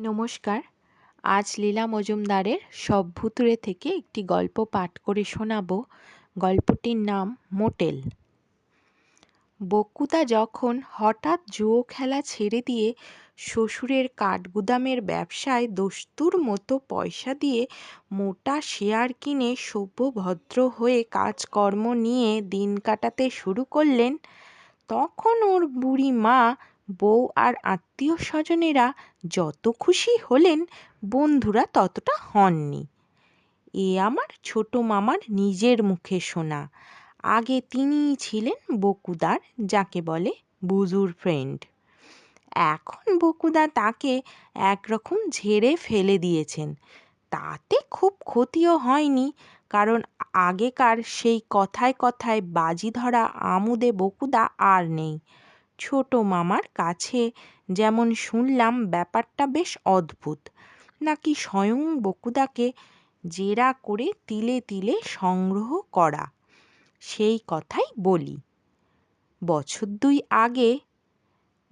নমস্কার। আজ লীলা মজুমদারের সব ভুতুড়ে থেকে একটি গল্প পাঠ করে শোনাব। গল্পটির নাম মোটেল। বকুদা যখন হঠাৎ জুয়ো খেলা ছেড়ে দিয়ে শ্বশুরের কাঠগুদামের ব্যবসায় দস্তুর মতো পয়সা দিয়ে মোটা শেয়ার কিনে সভ্য ভদ্র হয়ে কাজকর্ম নিয়ে দিন কাটাতে শুরু করলেন, তখন ওর বুড়ি মা বউ আর আত্মীয় স্বজনেরা যত খুশি হলেন বন্ধুরা ততটা হননি। এ আমার ছোট মামার নিজের মুখে শোনা। আগে তিনিই ছিলেন বকুদার, যাকে বলে বুজুর ফ্রেন্ড। এখন বকুদা তাকে একরকম ঝেড়ে ফেলে দিয়েছেন। তাতে খুব ক্ষতিও হয়নি, কারণ আগেকার সেই কথায় কথায় বাজি ধরা আমুদে বকুদা আর নেই। ছোট মামার কাছে যেমন শুনলাম ব্যাপারটা বেশ অদ্ভুত। নাকি স্বয়ং বকুদাকে জেরা করে তিলে তিলে সংগ্রহ করা? সেই কথাই বলি। বছর দুই আগে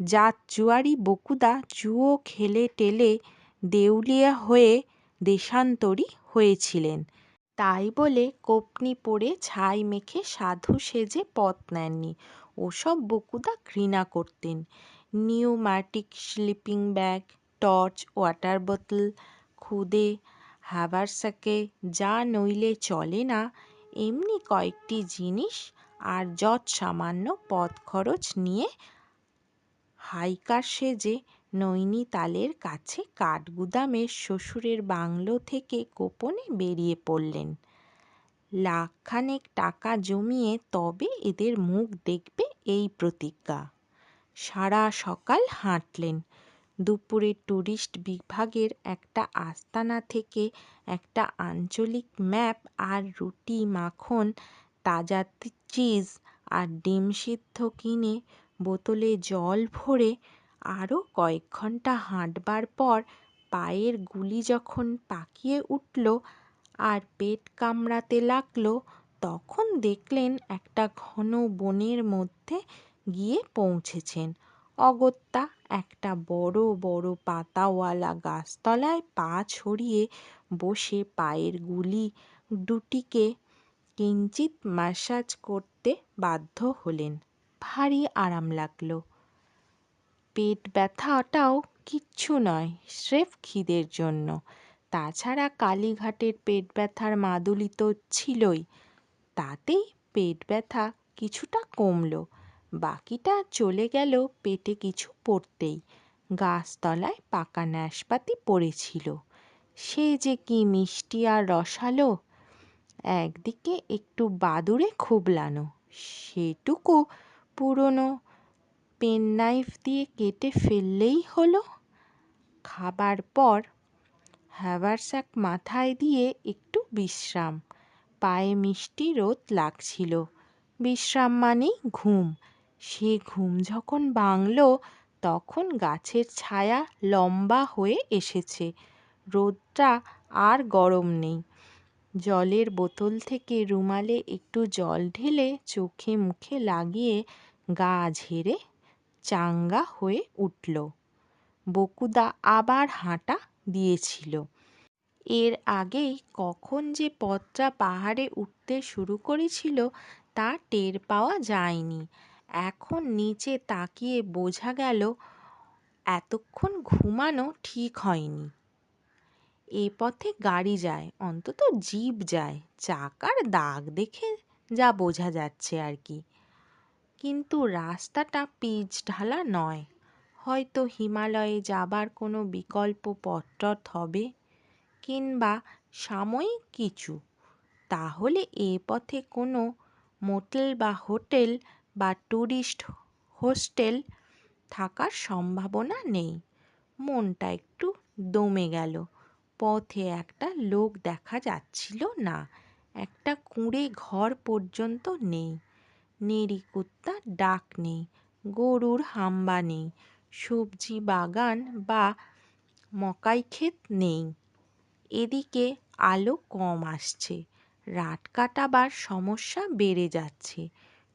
জাতজুয়ারি বকুদা জুয়ো খেলে টেলে দেউলিয়া হয়ে দেশান্তরী হয়েছিলেন। তাই বলে কোপনি পরে ছাই মেখে সাধু সেজে পথ নেননি। ওসব বকুদা ঘৃণা করতেন। Pneumatic sleeping bag, torch, water বোতল, খুদে হাভারসাকে যা নইলে চলে না, এমনি কয়েকটি জিনিস আর যৎ সামান্য পথ খরচ নিয়ে হাইকার সেজে নৈনিতালের কাছে কাঠগুদামের শ্বশুরের বাংলো থেকে গোপনে বেরিয়ে পড়লেন। লাখখানেক টাকা জমিয়ে তবে এদের মুখ দেখবে এই প্রতিজ্ঞা। সারা সকাল হাঁটলেন। দুপুরে ট্যুরিস্ট বিভাগের একটা আস্তানা থেকে একটা আঞ্চলিক ম্যাপ আর রুটি মাখন, তাজা চিজ আর ডিম সিদ্ধ কিনে বোতলে জল ভরে আরও কয়েক ঘণ্টা হাঁটবার পর পায়ের গুলি যখন পাকিয়ে উঠল আর পেট কামড়াতে লাগল, তখন দেখলেন একটা ঘন বনের মধ্যে গিয়ে পৌঁছেছেন। অগত্যা একটা বড় বড় পাতাওয়ালা গাছতলায় পা ছড়িয়ে বসে পায়ের গুলি দুটিকে কিঞ্চিৎ ম্যাসাজ করতে বাধ্য হলেন। ভারী আরাম লাগল। পেট ব্যথাটাও কিচ্ছু নয়, স্রেফ খিদের জন্য। তাছাড়া কালীঘাটের পেট ব্যথার মাদুলি তো ছিলই। তাতেই পেট ব্যথা কিছুটা কমলো, বাকিটা চলে গেল পেটে কিছু পড়তেই। গাছতলায় পাকা নাশপাতি পড়েছিল। সে যে কি মিষ্টি আর রসালো, একদিকে একটু বাদুড়ে খুবলানো, সেটুকু পুরনো পেননাইফ দিয়ে কেটে ফেললেই হলো। খাবার পর হ্যাভারস্যাক মাথায় দিয়ে একটু বিশ্রাম। পায়ে মিষ্টি রোদ লাগছিল। বিশ্রাম মানেই ঘুম। সে ঘুম যখন ভাঙল, তখন গাছের ছায়া লম্বা হয়ে এসেছে। রোদটা আর গরম নেই। জলের বোতল থেকে রুমালে একটু জল ঢেলে চোখে মুখে লাগিয়ে গা ঝেড়ে চাঙ্গা হয়ে উঠল। বকুদা আবার হাঁটা দিয়েছিল। এর আগেই কখন যে পথটা পাহাড়ে উঠতে শুরু করেছিল তা টের পাওয়া যায়নি। এখন নিচে তাকিয়ে বোঝা গেল, এতক্ষণ ঘুমানো ঠিক হয়নি। এ পথে গাড়ি যায়, অন্তত জিপ যায়, চাকার দাগ দেখে যা বোঝা যাচ্ছে আর কি। কিন্তু রাস্তাটা পিচ ঢালা নয়। হয়তো হিমালয়ে যাবার কোনো বিকল্প পথ হবে কিংবা সাময়িক কিছু। তাহলে এ পথে কোনো মোটেল বা হোটেল বা ট্যুরিস্ট হোস্টেল থাকার সম্ভাবনা নেই। মনটা একটু দমে গেল। পথে একটা লোক দেখা যাচ্ছিল না। একটা কুঁড়ে ঘর পর্যন্ত নেই। নেড়ি কুত্তার ডাক নেই। গরুর হাম্বা নেই। সবজি বাগান বা মকাই ক্ষেত নেই। এদিকে আলো কম আসছে। রাত কাটাবার সমস্যা বেড়ে যাচ্ছে।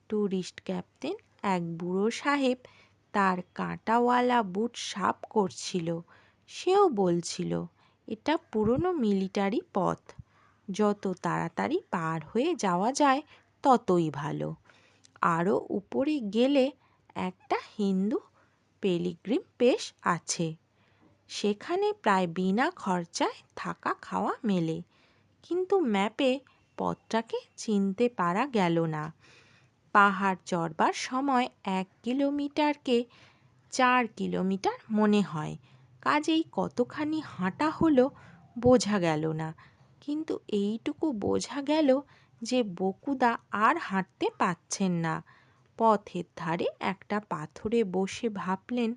ট্যুরিস্ট ক্যাপ্টেন এক বুড়ো সাহেব তার কাঁটাওয়ালা বুট সাফ করছিল। সেও বলছিল, এটা পুরনো মিলিটারি পথ। যত তাড়াতাড়ি পার হয়ে যাওয়া যায়, ততই ভালো। আরও উপরে গেলে একটা হিন্দু পেলিগ্রিম পেশ আছে। সেখানে প্রায় বিনা খরচায় থাকা খাওয়া মেলে। কিন্তু ম্যাপে পথটাকে চিনতে পারা গেল না। পাহাড় চড়বার সময় এক কিলোমিটারকে চার কিলোমিটার মনে হয়। কাজেই কতখানি হাঁটা হলো বোঝা গেল না। কিন্তু এইটুকু বোঝা গেল যে বকুদা আর হাঁটতে পারছেন না। পথের ধারে একটা পাথরে বসে ভাবলেন,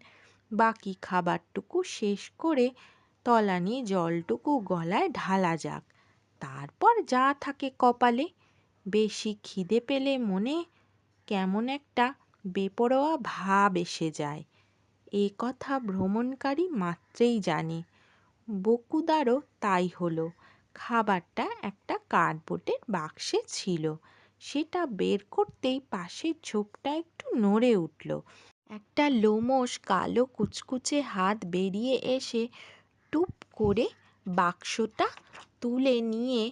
বাকি খাবারটুকু শেষ করে তলানি জলটুকু গলায় ঢালা যাক, তারপর যা থাকে কপালে। বেশি খিদে পেলে মনে কেমন একটা বেপরোয়া ভাব এসে যায়। এ কথা ভ্রমণকারী মাত্রেই জানে। বকুদারও তাই হলো। খাবারটা একটা কার্ডবোর্ডের বাক্সে ছিল। সেটা বের করতেই পাশের ঝোপটা একটু নড়ে উঠল। একটা লোমশ কালো কুচকুচে হাত বেরিয়ে এসে টুপ করে বাক্সটা তুলে নিয়ে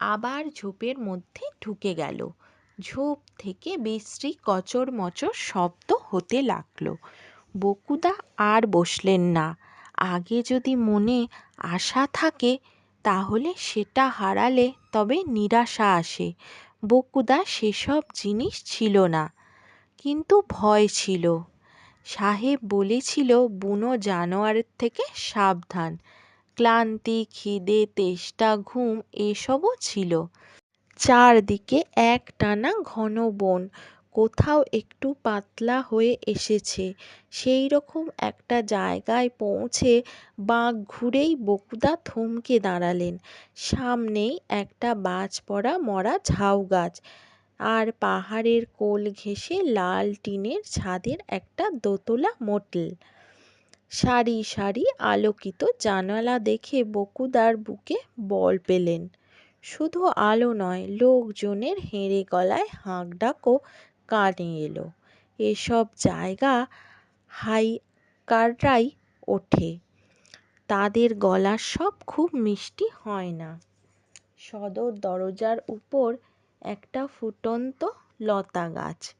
আবার ঝোপের মধ্যে ঢুকে গেল। ঝোপ থেকে বিশ্রী কচর মচর শব্দ হতে লাগল। বকুদা আর বসলেন না। আগে যদি মনে আশা থাকে, তাহলে সেটা হারালে তবে নিরাশা আসে। বকুদা সেসব জিনিস ছিল না, কিন্তু ভয় ছিল। সাহেব বলেছিল, বুনো জানোয়ারের থেকে সাবধান। ক্লান্তি, খিদে, তেষ্টা, ঘুম, এসবও ছিল। চারদিকে এক টানা ঘন বন কোথাও একটু পাতলা হয়ে এসেছে। সেই রকম একটা জায়গায় পৌঁছে বাঁক ঘুরেই বকুদা থমকে দাঁড়ালেন। সামনেই একটা বাজ পড়া মরা ঝাউ গাছ আর পাহাড়ের কোল ঘেঁষে লাল টিনের ছাদের একটা দোতলা মোটেল। সারি সারি আলোকিত জানালা দেখে বকুদার বুকে বল পেলেন। শুধু আলো নয়, লোকজনের হেঁড়ে গলায় হাঁক ডাকও কানে এলো। এসব জায়গা হাইকাররাই ওঠে। তাদের গলার সব খুব মিষ্টি হয় না। সদর দরজার উপর একটা ফুটন্ত লতা গাছ।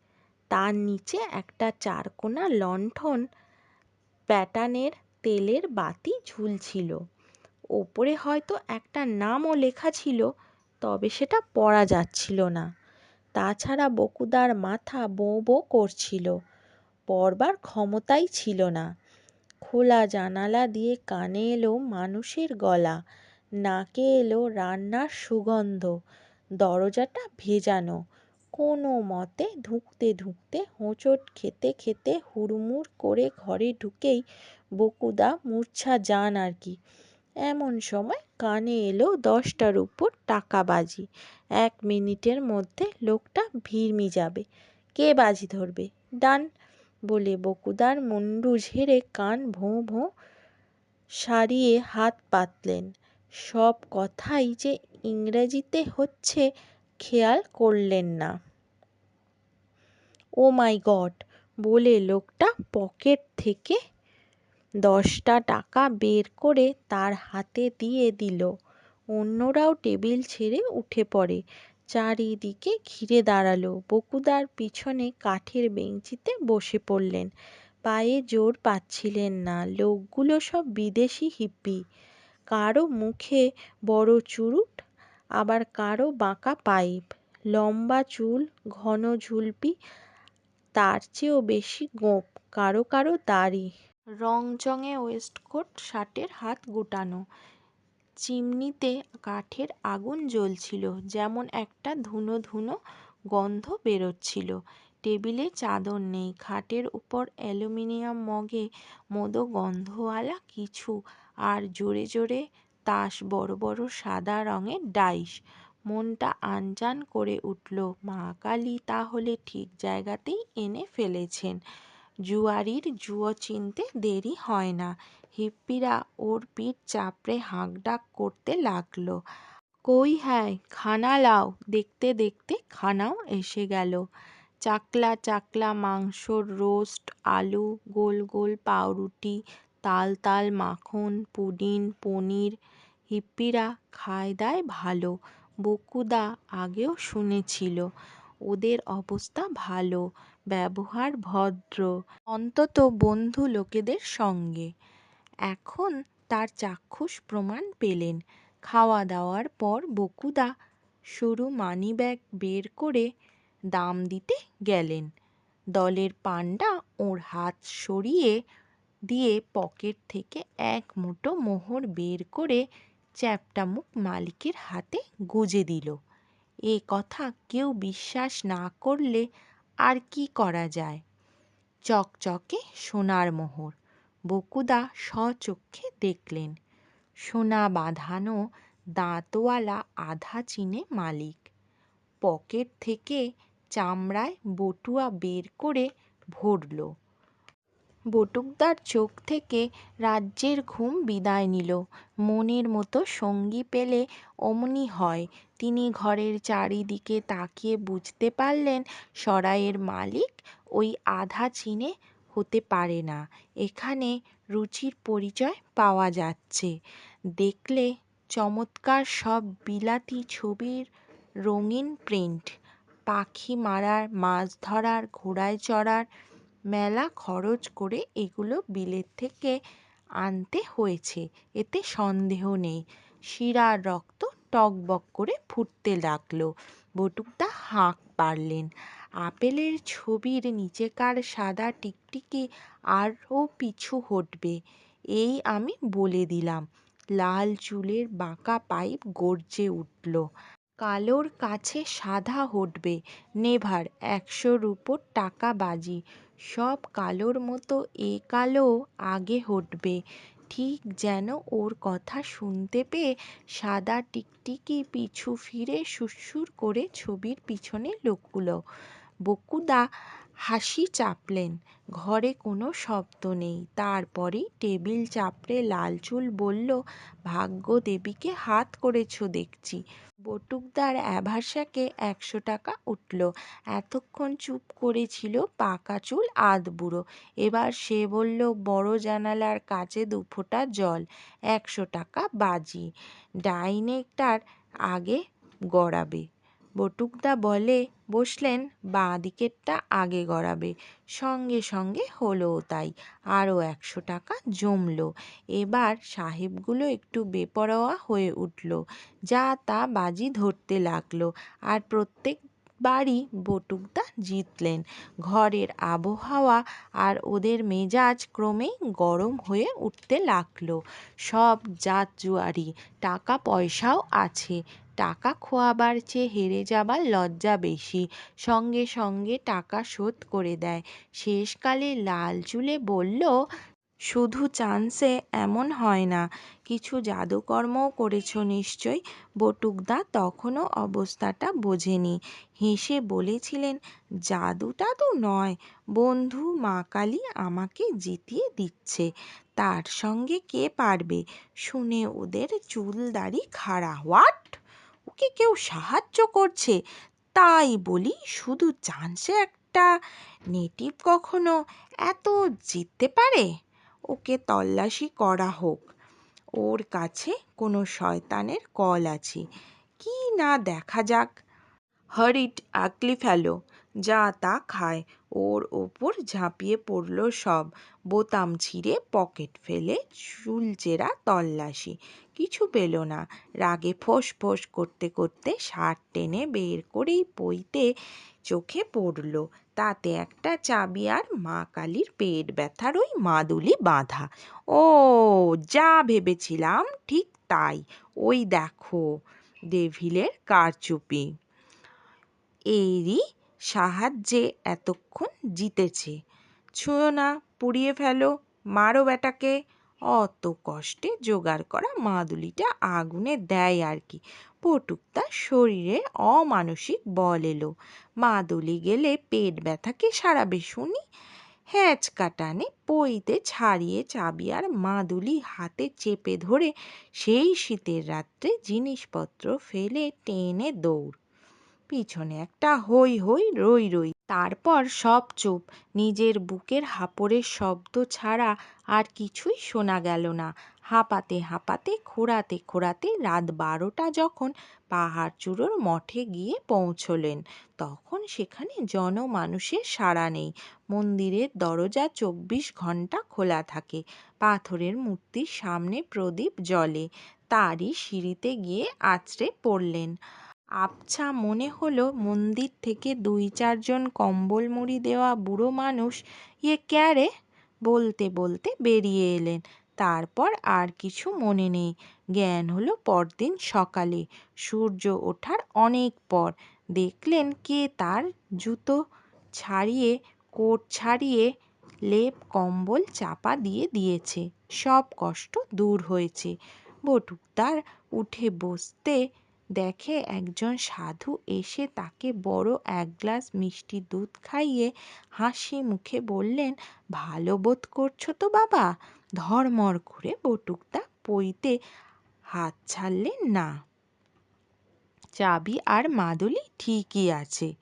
তার নিচে একটা চারকোনা লণ্ঠন প্যাটার্নের তেলের বাতি ঝুলছিল। ওপরে হয়তো একটা নামও লেখা ছিল, তবে সেটা পড়া যাচ্ছিল না। তাছাড়া বকুদার মাথা বো বো করছিল। পড়বার ক্ষমতাই ছিল না। খোলা জানালা দিয়ে কানে এলো মানুষের গলা, নাকে এলো রান্নার সুগন্ধ, দরজাটা ভেজানো, কোনো মতে ঢুকতে ঢুকতে হোঁচট খেতে খেতে হুড়মুড় করে ঘরে ঢুকেই বকুদা মূর্ছা যান আর কি। এমন সময় কানে এলো দশটার উপর টাকা বাজি এক মিনিটের মধ্যে লোকটা ভিড়মি যাবে। কে বাজি ধরবে? ডান বলে বকুদার মুন্ডু ঝেড়ে কান ভোঁ ভোঁ সারিয়ে হাত পাতলেন। সব কথাই যে ইংরেজিতে হচ্ছে খেয়াল করলেন না। ও মাই গড বলে লোকটা পকেট থেকে দশটা টাকা বের করে তার হাতে দিয়ে দিল। অন্যরাও টেবিল ছেড়ে উঠে পড়ে। চারিদিকে ঘিরে দাঁড়াল। বকুদার পিছনে কাঠের বেঞ্চিতে বসে পড়লেন। পায়ে জোর পাচ্ছিলেন না। লোকগুলো সব বিদেশি হিপ্পি। কারও মুখে বড় চুরুট, আবার কারও বাঁকা পাইপ। লম্বা চুল, ঘন ঝুলপি, তার চেয়েও বেশি গোঁপ কারও কারও দাড়ি। রংচঙে ওয়েস্টকোট শার্টের হাত গোটানো। চিমনিতে কাঠের আগুন জ্বলছিল, যেমন একটা ধুনো ধুনো গন্ধ বেরোচ্ছিল। টেবিলে চাদর নেই, খাটের উপর অ্যালুমিনিয়াম মগে মতো গন্ধওয়ালা কিছু, আর জোরে জোরে তাস বড় বড় সাদা রঙের ডাইস। মনটা আনজান করে উঠল, মা কালী তাহলে ঠিক জায়গাতেই এনে ফেলেছেন। জুয়ারির জুয়ো চিনতে দেরি হয় না। হিপ্পিরা ওর পিঠ চাপড়ে হাঁকডাক করতে লাগল। কই হ্যায়, খানা লাও। দেখতে দেখতে খানাও এসে গেল। চাকলা চাকলা মাংসর রোস্ট, আলু, গোল গোল পাউরুটি, তাল তাল মাখন পুডিং পনির। হিপ্পিরা খায় দায় ভালো, বকুদা আগেও শুনেছিল। ওদের অবস্থা ভালো। ব্যবহার ভদ্র, অন্তত বন্ধু লোকেদের সঙ্গে। এখন তার চাক্ষুষ প্রমাণ পেলেন। খাওয়া দাওয়ার পর বকুদা সরু মানিব্যাগ বের করে দাম দিতে গেলেন। দলের পান্ডা ওর হাত সরিয়ে দিয়ে পকেট থেকে এক মুঠো মোহর বের করে চ্যাপ্টা মুখ মালিকের হাতে গুজে দিল। এ কথা কেউ বিশ্বাস না করলে আর কি করা যায়? চকচকে সোনার মোহর। বকুদা স্বচক্ষে দেখলেন। সোনা বাঁধানো দাঁতওয়ালা আধা চিনে মালিক। পকেট থেকে চামড়ায় বটুয়া বের করে ভরল। বটুকদার চোখ থেকে রাজ্যের ঘুম বিদায় নিল। মনের মতো সঙ্গী পেলে অমনি হয় তিনি ঘরের চারিদিকে তাকিয়ে বুঝতে পারলেন, সরাইয়ের মালিক ওই আধা চিনে হতে পারে না। এখানে রুচির পরিচয় পাওয়া যাচ্ছে। দেখলে চমৎকার সব বিলাতি ছবির রঙিন প্রিন্ট। পাখি মারার, মাছ ধরার, ঘোড়ায় চড়ার মেলা খরচ করে এগুলো বিলেত থেকে আনতে হয়েছে। এতে সন্দেহ নেই। শিরার রক্ত টগবগ করে ফুটতে লাগল। বটুকদা হাঁক পারলেন আপেলের ছবির নিচেকার সাদা টিকটিকি আরও পিছু হটবে, এই আমি বলে দিলাম। লাল চুলের বাঁকা পাইপ গর্জে উঠল। কালোর কাছে সাদা হটবে। নেভার, একশোর উপর টাকা বাজি সব কালোর মতো এ কালোও আগে হটবে। ঠিক যেন ওর কথা শুনতে পেয়ে সাদা টিকটিকি পিছু ফিরে সুরসুর করে ছবির পিছনে লুকোল বকুদা হাসি চাপলেন, ঘরে কোনো শব্দ নেই। তারপরেই টেবিল চাপড়ে লালচুল বলল, ভাগ্য দেবীকে হাত করেছ দেখছি। বটুকদার অ্যাভাসাকে একশো টাকা উঠল। এতক্ষণ চুপ করেছিল পাকা চুল আধবুড়ো এবার সে বলল, বড় জানালার কাছে দুফোঁটা জল, একশো টাকা বাজি। ডাইনেটার আগে গড়াবে। বটুকদা বলে, বসলেন, বাঁ দিকেরটা আগে গড়াবে। সঙ্গে সঙ্গে হলোও তাই, আরও একশো টাকা জমল। এবার সাহেবগুলো একটু বেপরোয়া হয়ে উঠল, যা তা বাজি ধরতে লাগল। আর প্রত্যেকবারই বটুকদা জিতলেন। ঘরের আবহাওয়া আর ওদের মেজাজ ক্রমেই গরম হয়ে উঠতে লাগল। সব জাতজুয়ারি টাকা পয়সাও আছে। টাকা খোয়াবার চেয়ে হেরে যাবার লজ্জা বেশি। সঙ্গে সঙ্গে টাকা শোধ করে দেয়। শেষকালে লাল চুলে বলল, শুধু চান্সে এমন হয় না। কিছু জাদুকর্মও করেছ নিশ্চয় বটুকদা তখনও অবস্থাটা বোঝেনি। হেসে বলেছিলেন, জাদুটা তো নয়। বন্ধু মা কালী আমাকে জিতিয়ে দিচ্ছে। তার সঙ্গে কে পারবে? শুনে ওদের চুল দাড়ি খাড়া। হোয়াট? ওকে কেউ সাহায্য করছে। তাই বলি শুধু চান্সে একটা নেটিভ কখনো এত জিততে পারে? ওকে তল্লাশি করা হোক। ওর কাছে কোনো শয়তানের কল আছে। কি না দেখা যাক। হরিট, আকলি ফেলো। যা তা খায়। ওর ওপর ঝাঁপিয়ে পড়ল সব। বোতাম ছিঁড়ে পকেট ফেলে চুলচেরা তল্লাশি। কিছু পেল না। রাগে ফোঁস ফোঁস করতে করতে শার্ট টেনে বের করেই পইতে চোখে পড়ল। তাতে একটা চাবি আর মা কালীর পেট ব্যথার ওই মাদুলি বাঁধা। ও, যা ভেবেছিলাম ঠিক তাই। ওই দেখো, ডেভিলের কারচুপি। এরই সাহায্যে এতক্ষণ জিতেছে। ছুঁয়ো না, পুড়িয়ে ফেলো, মারো বেটাকে অত কষ্টে জোগাড় করা মাদুলিটা আগুনে দেয় আর কি। পটুকদার শরীরে অমানসিক বল এলো। মাদুলি গেলে পেট ব্যথাকে সারাবে শুনি। হ্যাঁচকা টানে পইতে ছাড়িয়ে চাবি আর মাদুলি হাতে চেপে ধরে সেই শীতের রাত্রে জিনিসপত্র ফেলে টেনে দৌড় পিছনে একটা হই হই রই রই। তারপর সব চুপ। নিজের বুকের হাঁপড়ের শব্দ ছাড়া আর কিছুই শোনা গেল না। হাঁপাতে হাঁপাতে, খোঁড়াতে খোঁড়াতে রাত বারোটা যখন পাহাড় চূড়োর মঠে গিয়ে পৌঁছলেন, তখন সেখানে জনমানুষের সাড়া নেই। মন্দিরের দরজা চব্বিশ ঘণ্টা খোলা থাকে। পাথরের মূর্তির সামনে প্রদীপ জ্বলে। তারই সিঁড়িতে গিয়ে আছড়ে পড়লেন। আবছা মনে হলো মন্দির থেকে দুই চারজন কম্বল মুড়ি দেওয়া বুড়ো মানুষ ইয়ে ক্যা রে? বলতে বলতে বেরিয়ে এলেন। তারপর আর কিছু মনে নেই। জ্ঞান হলো পরদিন সকালে। সূর্য ওঠার অনেক পর। দেখলেন কে তার জুতো ছাড়িয়ে, কোট ছাড়িয়ে, লেপ, কম্বল চাপা দিয়ে দিয়েছে। সব কষ্ট দূর হয়েছে। বটুকদার উঠে বসতে দেখে একজন সাধু এসে তাকে বড় এক গ্লাস মিষ্টি দুধ খাইয়ে হাসি মুখে বললেন, ভালো বোধ করছ তো বাবা? ধর্মর করে বটুকদা পইতে হাত ছাড়লেন না। চাবি আর মাদুলি ঠিকই আছে।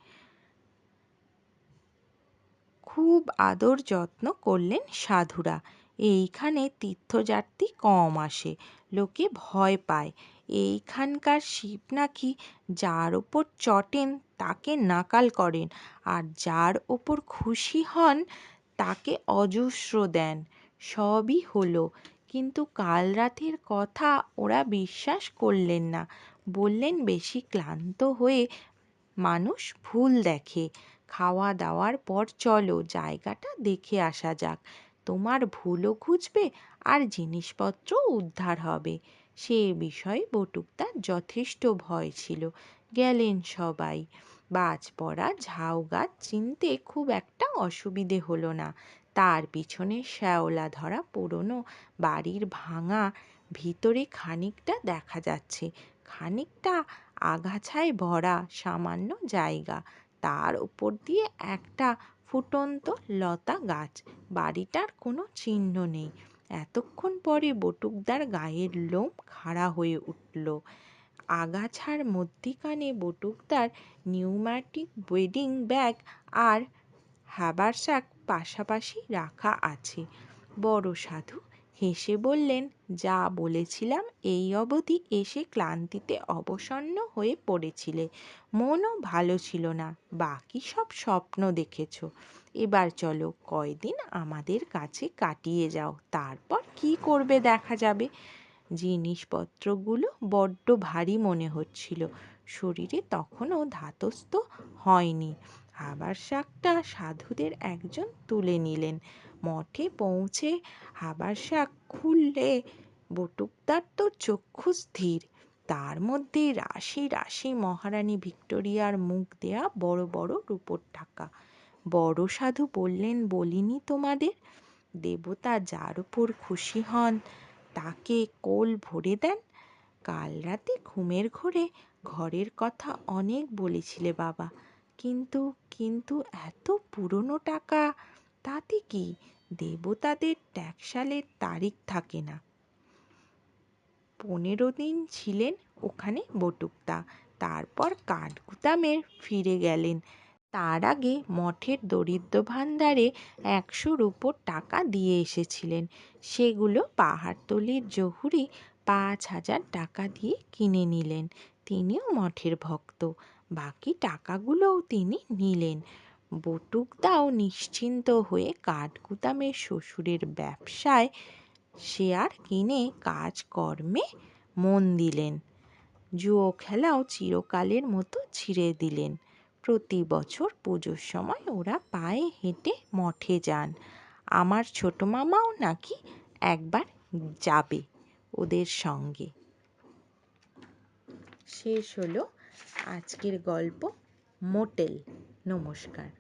খুব আদর যত্ন করলেন সাধুরা। এইখানে তীর্থযাত্রী কম আসে, লোকে ভয় পায়। এইখানকার শিব নাকি যার ওপর চটেন, তাকে নাকাল করেন। আর যার ওপর খুশি হন, তাকে অজস্র দেন। সবই হলো। কিন্তু কাল রাতের কথা ওরা বিশ্বাস করলেন না। বললেন বেশি ক্লান্ত হয়ে মানুষ ভুল দেখে। খাওয়া দাওয়ার পর চলো, জায়গাটা দেখে আসা যাক। তোমার ভুলও ঘুচবে আর জিনিসপত্রও উদ্ধার হবে। সে বিষয়ে বটুকদার যথেষ্ট ভয় ছিল। গেলেন সবাই। বাজ পড়া, ঝাউ গাছ চিনতে খুব একটা অসুবিধে হলো না। তার পিছনে শ্যাওলা ধরা পুরনো বাড়ির ভাঙা ভিতরে খানিকটা দেখা যাচ্ছে। খানিকটা আগাছায় ভরা সামান্য জায়গা। তার উপর দিয়ে একটা ফুটন্ত লতা গাছ। বাড়িটার কোনো চিহ্ন নেই। এতক্ষণ পরে বটুকদার গায়ের লোম খাড়া হয়ে উঠল। আগাছার মধ্যিখানে বটুকদার নিউম্যাটিক ওয়েডিং ব্যাগ আর হ্যাবারস্যাক পাশাপাশি রাখা আছে। বড় সাধু হেসে বললেন, যা বলেছিলাম এই অবধি এসে ক্লান্তিতে অবসন্ন হয়ে পড়েছিলে। মনও ভালো ছিল না। বাকি সব স্বপ্ন দেখেছ। এবার চলো কয়দিন আমাদের কাছে কাটিয়ে যাও। তারপর কি করবে দেখা যাবে। জিনিসপত্রগুলো বড্ড ভারী মনে হচ্ছিল। শরীরে তখনও ধাতস্থ হয়নি। হাবার শাকটা সাধুদের একজন তুলে নিলেন। মঠে পৌঁছে হাবার শাক খুললে বটুকদার তো চক্ষু স্থির। তার মধ্যে রাশি রাশি মহারানী ভিক্টোরিয়ার মুখ দেয়া বড় বড় রূপোর টাকা। বড় সাধু বললেন, বলিনি তোমাদের? দেবতা যার উপর খুশি হন, তাকে কোল ভরে দেন? কাল রাতে ঘুমের ঘোরে ঘরের কথা অনেক বলেছিলে বাবা। কিন্তু কিন্তু এত পুরনো টাকা, তাতে কি দেবতাদের ট্যাক্সালের তারিখ থাকে না। পনেরো দিন ছিলেন ওখানে বটুকদা তারপর কাঠগুদামের ফিরে গেলেন। তার আগে মঠের দরিদ্র ভাণ্ডারে একশোর উপর টাকা দিয়ে এসেছিলেন। সেগুলো পাহাড়তলির জহুরি পাঁচ হাজার টাকা দিয়ে কিনে নিলেন। তিনিও মঠের ভক্ত। বাকি টাকাগুলোও তিনি নিলেন। বটুকদাও নিশ্চিন্ত হয়ে কাঠগুদামের শ্বশুরের ব্যবসায় শেয়ার কিনে কাজকর্মে মন দিলেন। জুয়ো খেলাও চিরকালের মতো ছিঁড়ে দিলেন। প্রতি বছর পুজোর সময় ওরা পায়ে হেঁটে মঠে যান। আমার ছোটো মামাও নাকি একবার যাবে ওদের সঙ্গে। শেষ হলো আজকের গল্প, মোটেল। নমস্কার।